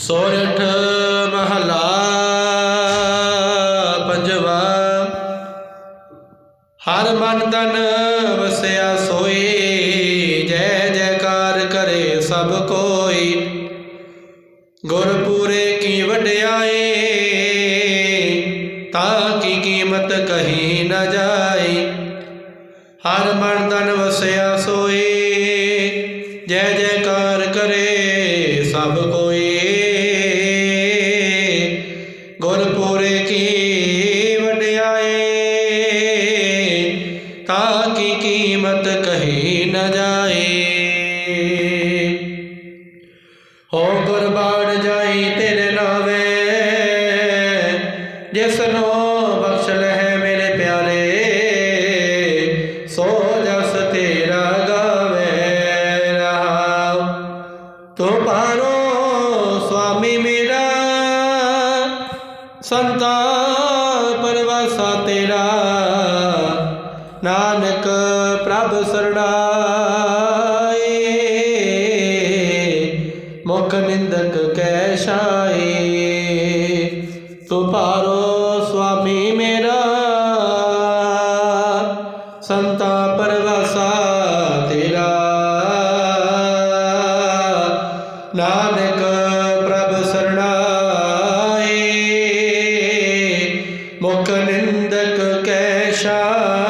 ਸੋਰਠ ਮਹਲਾ ਪੰਜਵਾ। ਹਰ ਮਨ ਤਨ ਵਸਿਆ ਸੋਏ ਜੈ ਜੈਕਾਰ ਕਰੇ ਸਭ ਕੋਈ। ਗੁਰਪੂਰੇ ਕੀ ਵਡਿਆਈ, ਤਾਂ ਕੀ ਕੀਮਤ ਕਹੀ ਨਾ ਜਾਏ ਹਰ ਮਨ ਤਨ ਵਸਿਆ ਸੋਏ ਜੈ ਜੈਕਾਰ ਕਰੇ ਸਭ ਕੋ ਤਾਂ ਕੀ ਕੀਮਤ ਕਹੀ ਨ ਜਾਏ? ਹੋ ਗੁਰਬਾਣ ਜਾਈ ਤੇਰੇ ਨਾਵੇ, ਜਿਸ ਨੂੰ ਬਖਸ਼ ਲੈ ਮੇਰੇ ਪਿਆਰੇ, ਸੋ ਜਸ ਤੇਰਾ ਗਾਵੇ ਰਹਾਉ। ਤੂੰ ਪਾਰੋ ਸੁਆਮੀ ਮੇਰਾ, ਸੰਤਾ ਪਰਵਾਸਾ ਨਾਨਕ ਪ੍ਰਭ ਸਰਣਾਏ, ਮੁਖ ਨਿੰਦਕ ਕੈ ਛਾਏ। ਤੂੰ ਸੁਆਮੀ ਮੇਰਾ, ਸੰਤਾ ਪਰਵਾਸਾ ਤੇਰਾ। ਨਾਨਕ ਪ੍ਰਭ ਸਰਣਾਏ, ਮੁਖ ਨਿੰਦਕ ਕੈ ਛਾਏ।